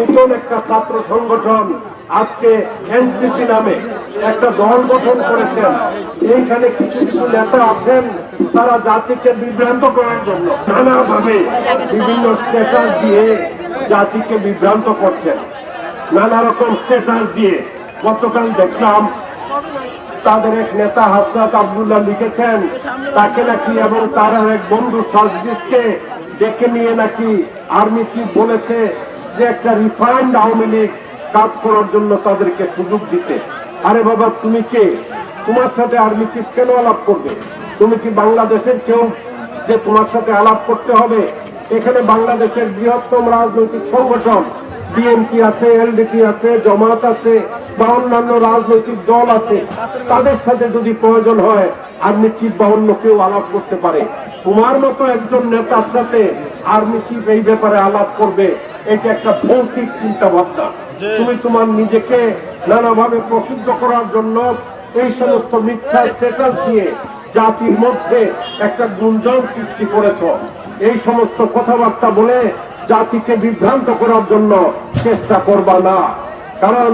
নতুন একটা ছাত্র সংগঠন আজকে এনসিপি নামে একটা দল গঠন করেছেন। এইখানে কিছু কিছু নেতা আছেন, তারা জাতিকে বিভ্রান্ত করার জন্য নানাভাবে বিভিন্ন স্ট্যাটাস দিয়ে জাতিকে বিভ্রান্ত করছেন। নানা রকম স্ট্যাটাস দিয়ে গতকাল দেখলাম তাদের এক নেতা হাসনাত আবদুল্লাহ লিখেছেন, তাকে নাকি এবং তার এক বন্ধু সার্জিসকে ডেকে নিয়ে নাকি আর্মি চিফ বলেছে যে একটা রিফাইন্ড আওয়ামী লীগ কাজ করার জন্য তাদেরকে সুযোগ দিতে। আরে বাবা, তুমি কে? তোমার সাথে আর্মি চিফ কেন আলাপ করবে? তুমি কি বাংলাদেশের কেউ যে তোমার সাথে আলাপ করতে হবে? এখানে বাংলাদেশের বৃহত্তম রাজনৈতিক সংগঠন বিএনপি আছে এলডিপি আছে, জমাত আছে বা অন্যান্য রাজনৈতিক দল আছে, তাদের সাথে যদি প্রয়োজন হয় আর্মি চিফ বা অন্য কেউ আলাপ করতে পারে। তোমার মতো একজন নেতার সাথে আর্মি চিফ এই ব্যাপারে আলাপ করবে এটা একটা ভৌতিক চিন্তা ভাবনা তুমি তোমার নিজেকে নানাভাবে প্রসিদ্ধ করার জন্য এই সমস্ত মিথ্যা স্ট্যাটাস দিয়ে জাতির মধ্যে একটা গুঞ্জন সৃষ্টি করেছ। এই সমস্ত কথাবার্তা বলে জাতিকে বিভ্রান্ত করার জন্য চেষ্টা করবা না। কারণ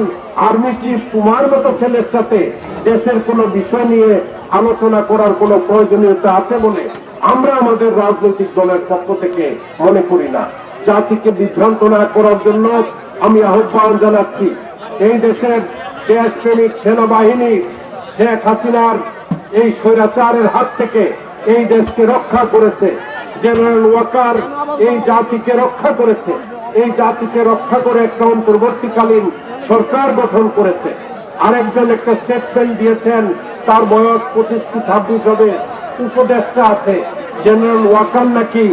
আর্মি চিফ তোমার মতো ছেলের সাথে দেশের কোনো বিষয় নিয়ে আলোচনা করার কোনো প্রয়োজনীয়তা আছে বলে আমরা আমাদের রাজনৈতিক দলের পক্ষ থেকে মনে করি না। জাতিকে বিভ্রান্ত না করার জন্য আমি আহ্বান জানাচ্ছি। এই দেশের দেশপ্রেমিক সেনাবাহিনী শেখ হাসিনার এই স্বৈরাচারের হাত থেকে এই দেশকে রক্ষা করেছে। জেনারেল ওয়াকার এই জাতিকে রক্ষা করেছে। এই জাতিকে রক্ষা করে একটা অন্তর্বর্তীকালীন সরকার গঠন করেছে। আরেকজন একটা স্টেটমেন্ট দিয়েছেন, তার বয়স পঁচিশ কি ছাব্বিশ হবে। উপদেষ্টা আছে। জেনারেল ওয়াকার নাকি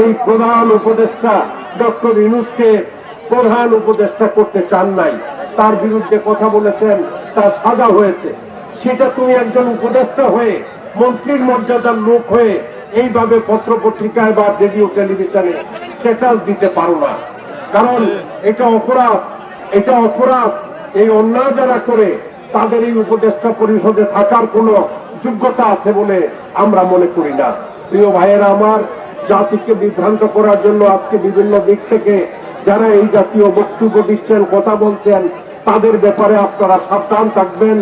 এই প্রধান উপদেষ্টা ডক্টর ইনুসকে প্রধান উপদেষ্টা করতে চান নাই? তার বিরুদ্ধে কথা বলেছেন, তার সাজা হয়েছে। সেটা তুমি একজন উপদেষ্টা হয়ে, মন্ত্রীর মর্যাদার লোক হয়ে এইভাবে পত্র পত্রিকায় বা রেডিও টেলিভিশনে স্ট্যাটাস দিতে পারো না। কারণ এটা অপরাধ এটা অপরাধ। এই অন্যায় যারা করে, তাদের এই উপদেষ্টা পরিষদে থাকার কোনো যোগ্যতা আছে বলে আমরা মনে করি না। প্রিয় ভাইয়েরা, আমার জাতিকে বিভ্রান্ত করার জন্য আজকে বিভিন্ন দিক থেকে যারা এই জাতীয় বক্তব্য দিচ্ছেন, কথা বলছেন, তাদের ব্যাপারে আপনারা সাবধান থাকবেন।